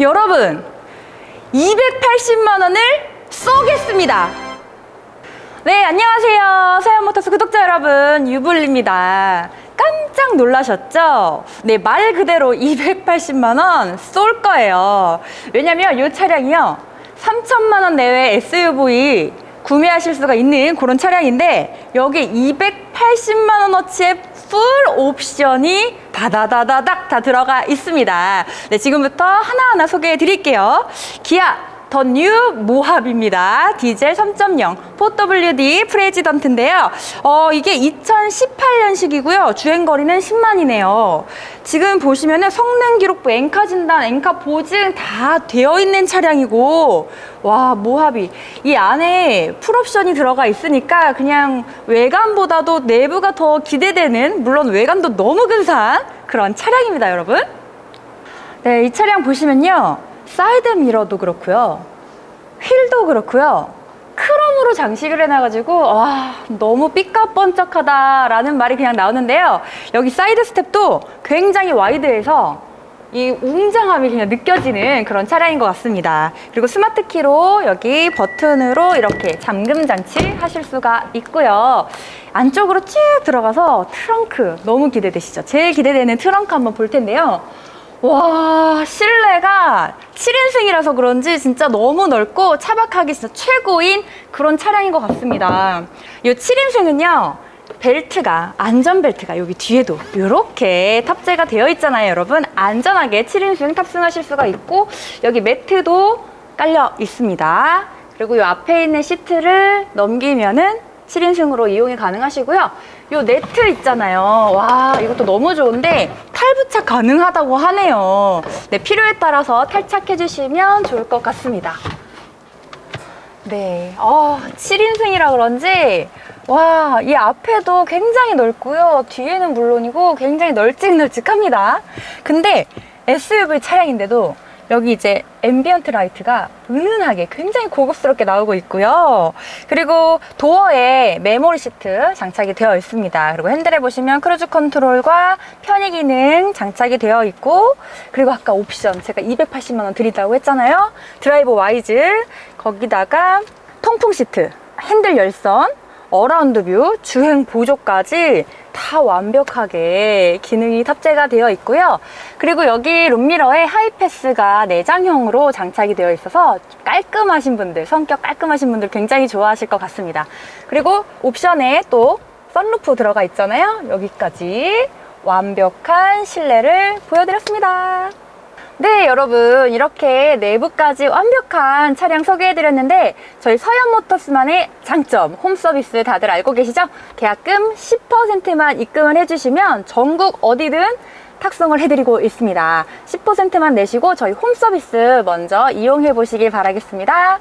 여러분, 280만 원을 쏘겠습니다. 네, 안녕하세요. 서현모터스 구독자 여러분, 유불입니다. 깜짝 놀라셨죠? 네, 말 그대로 280만 원 쏠 거예요. 왜냐면 이 차량이요. 3천만 원 내외 SUV 구매하실 수가 있는 그런 차량인데 여기 280만 원어치의 풀 옵션이 다다다다닥 다 들어가 있습니다. 네, 지금부터 하나하나 소개해 드릴게요. 기아 더 뉴 모합입니다. 디젤 3.0 4WD 프레지던트인데요. 어, 이게 2018년식이고요. 주행 거리는 10만이네요. 지금 보시면은 성능 기록부, 엔카 진단, 엔카 보증 다 되어 있는 차량이고 와, 모합이 이 안에 풀옵션이 들어가 있으니까 그냥 외관보다도 내부가 더 기대되는 물론 외관도 너무 근사한 그런 차량입니다, 여러분. 네, 이 차량 보시면요. 사이드 미러도 그렇고요. 휠도 그렇고요. 크롬으로 장식을 해놔가지고 와 너무 삐까뻔쩍하다라는 말이 그냥 나오는데요. 여기 사이드 스텝도 굉장히 와이드해서 이 웅장함이 그냥 느껴지는 그런 차량인 것 같습니다. 그리고 스마트 키로 여기 버튼으로 이렇게 잠금 장치 하실 수가 있고요. 안쪽으로 쭉 들어가서 트렁크 너무 기대되시죠? 제일 기대되는 트렁크 한번 볼 텐데요. 와, 실내가 7인승이라서 그런지 진짜 너무 넓고 차박하기 진짜 최고인 그런 차량인 것 같습니다. 이 7인승은요, 벨트가, 안전벨트가 여기 뒤에도 이렇게 탑재가 되어 있잖아요, 여러분. 안전하게 7인승 탑승하실 수가 있고, 여기 매트도 깔려 있습니다. 그리고 이 앞에 있는 시트를 넘기면은 7인승으로 이용이 가능하시고요. 요 네트 있잖아요. 와, 이것도 너무 좋은데 탈부착 가능하다고 하네요. 네, 필요에 따라서 탈착해 주시면 좋을 것 같습니다. 네, 어, 7인승이라 그런지 와, 이 앞에도 굉장히 넓고요. 뒤에는 물론이고 굉장히 널찍널찍합니다. 근데 SUV 차량인데도 여기 이제 앰비언트 라이트가 은은하게 굉장히 고급스럽게 나오고 있고요. 그리고 도어에 메모리 시트 장착이 되어 있습니다. 그리고 핸들에 보시면 크루즈 컨트롤과 편의 기능 장착이 되어 있고 그리고 아까 옵션 제가 280만 원 드린다고 했잖아요. 드라이브 와이즈 거기다가 통풍 시트, 핸들 열선, 어라운드 뷰, 주행 보조까지 다 완벽하게 기능이 탑재가 되어 있고요. 그리고 여기 룸미러에 하이패스가 내장형으로 장착이 되어 있어서 깔끔하신 분들, 성격 깔끔하신 분들 굉장히 좋아하실 것 같습니다. 그리고 옵션에 또 썬루프 들어가 있잖아요. 여기까지 완벽한 실내를 보여드렸습니다. 네, 여러분. 이렇게 내부까지 완벽한 차량 소개해드렸는데, 저희 서현모터스만의 장점, 홈 서비스 다들 알고 계시죠? 계약금 10%만 입금을 해주시면 전국 어디든 탁송을 해드리고 있습니다. 10%만 내시고 저희 홈 서비스 먼저 이용해 보시길 바라겠습니다.